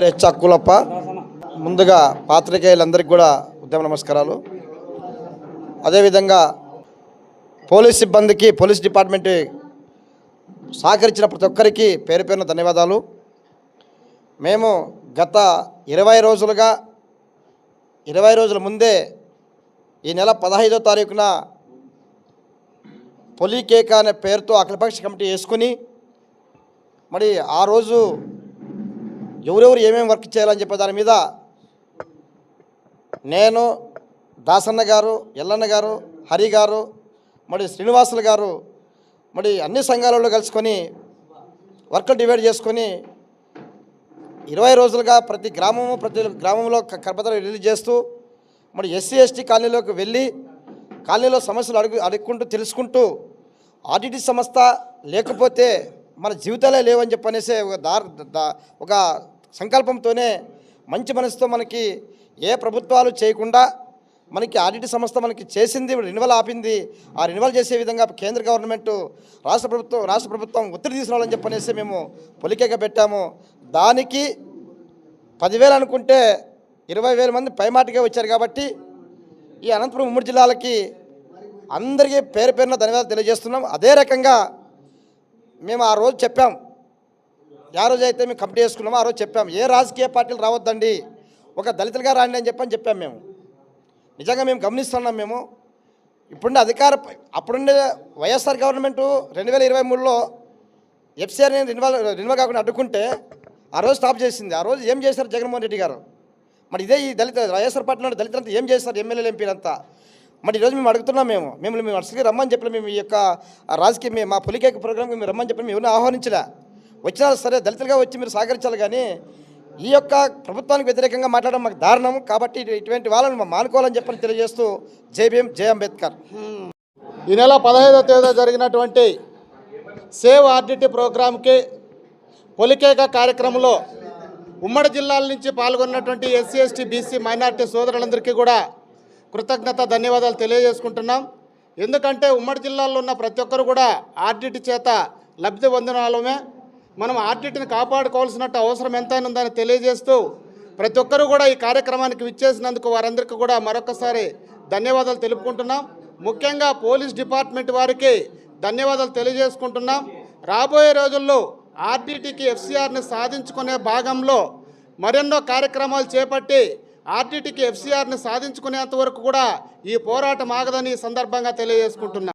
పేరు హెచ్ అక్కులప్ప ముందుగా పాత్రికేయులందరికీ కూడా ఉద్యమ నమస్కారాలు. అదేవిధంగా పోలీస్ సిబ్బందికి పోలీస్ డిపార్ట్మెంట్ సహకరించిన ప్రతి ఒక్కరికి పేరు పేరున ధన్యవాదాలు. మేము గత ఇరవై రోజులుగా ఇరవై రోజుల ముందే ఈ నెల పదహైదో తారీఖున పొలికేక అనే పేరుతో అఖిలపక్ష కమిటీ వేసుకుని మరి ఆ రోజు ఎవరెవరు ఏమేమి వర్క్ చేయాలని చెప్పే దాని మీద నేను దాసన్న గారు ఎల్లన్న గారు హరి గారు మరి శ్రీనివాసులు గారు మరి అన్ని సంఘాలలో కలుసుకొని వర్క్లు డివైడ్ చేసుకొని ఇరవై రోజులుగా ప్రతి గ్రామము ప్రతి గ్రామంలో క- కరపత్రాలు రిలీజ్ చేస్తూ మరి ఎస్సీ ఎస్టీ కాలనీలోకి వెళ్ళి కాలనీలో సమస్యలు అడుగు అడుక్కుంటూ తెలుసుకుంటూ ఆర్డిటి సంస్థ లేకపోతే మన జీవితాలే లేవని చెప్పనేసి ఒక దార్ ఒక సంకల్పంతోనే మంచి మనసుతో మనకి ఏ ప్రభుత్వాలు చేయకుండా మనకి ఆడిట్ సంస్థ మనకి చేసింది రెన్యువల్ ఆపింది ఆ రెన్యువల్ చేసే విధంగా కేంద్ర గవర్నమెంట్ రాష్ట్ర ప్రభుత్వం రాష్ట్ర ప్రభుత్వం ఒత్తిడి తీసుకురావాలని చెప్పనేసి మేము పొలికేక పెట్టాము. దానికి పదివేలు అనుకుంటే ఇరవై వేల మంది పైమాటిగా వచ్చారు కాబట్టి ఈ అనంతపురం ఉమ్మడి జిల్లాలకి అందరికీ పేరు పేరున ధన్యవాదాలు తెలియజేస్తున్నాం. అదే రకంగా మేము ఆ రోజు చెప్పాం. ఆ రోజు అయితే మేము కమిటీ చేసుకున్నామో ఆ రోజు చెప్పాం. ఏ రాజకీయ పార్టీలు రావద్దండి. ఒక దళితులుగా రాండి అని చెప్పని చెప్పాం మేము. నిజంగా మేము గమనిస్తున్నాం మేము. ఇప్పుడున్న అధికార అప్పుడుండే వైఎస్ఆర్ గవర్నమెంటు రెండు వేల ఇరవై మూడులో ఎఫ్సిఆర్ని రినివల్ రినివల్ కాకుండా అడ్డుకుంటే ఆ రోజు స్టాప్ చేసింది. ఆ రోజు ఏం చేశారు జగన్మోహన్ రెడ్డి గారు? మరి ఇదే ఈ దళిత వైఎస్ఆర్ పార్టీలో దళితులంతా ఏం చేస్తారు ఎమ్మెల్యేలు ఎంపీలంతా? మరి ఈరోజు మేము అడుగుతున్నాం మేము. మిమ్మల్ని మేము అసలుకి రమ్మని చెప్పిన మేము ఈ యొక్క రాజకీయ మేము మా పులికేక ప్రోగ్రామ్కి మేము రమ్మని చెప్పి మేము ఎవరిని ఆహ్వానించలే. వచ్చినా సరే దళితులుగా వచ్చి మీరు సహకరించాలి కానీ ఈ యొక్క ప్రభుత్వానికి వ్యతిరేకంగా మాట్లాడడం మాకు దారుణం. కాబట్టి ఇటువంటి వాళ్ళని మా- మానుకోవాలని చెప్పని తెలియజేస్తూ జై భీమ్ జై అంబేద్కర్. ఈ నెల పదహైదో తేదీ జరిగినటువంటి సేవ్ ఆర్డిటీ ప్రోగ్రాంకి పొలికేక కార్యక్రమంలో ఉమ్మడి జిల్లాల నుంచి పాల్గొన్నటువంటి ఎస్సీ ఎస్టీ బీసీ మైనార్టీ సోదరులందరికీ కూడా కృతజ్ఞత ధన్యవాదాలు తెలియజేసుకుంటున్నాం. ఎందుకంటే ఉమ్మడి జిల్లాల్లో ఉన్న ప్రతి ఒక్కరు కూడా ఆర్డిటి చేత లబ్ధి పొందిన మనం ఆర్డిటిని కాపాడుకోవాల్సినట్టు అవసరం ఎంతైనా ఉందని తెలియజేస్తూ ప్రతి ఒక్కరూ కూడా ఈ కార్యక్రమానికి విచ్చేసినందుకు వారందరికీ కూడా మరొకసారి ధన్యవాదాలు తెలుపుకుంటున్నాం. ముఖ్యంగా పోలీస్ డిపార్ట్మెంట్ వారికి ధన్యవాదాలు తెలియజేసుకుంటున్నాం. రాబోయే రోజుల్లో ఆర్టీటీకి ఎఫ్సిఆర్ని సాధించుకునే భాగంలో మరెన్నో కార్యక్రమాలు చేపట్టి ఆర్టీటీకి ఎఫ్సీఆర్ని సాధించుకునేంత వరకు కూడా ఈ పోరాటం ఆగదని ఈ సందర్భంగా తెలియజేసుకుంటున్నా.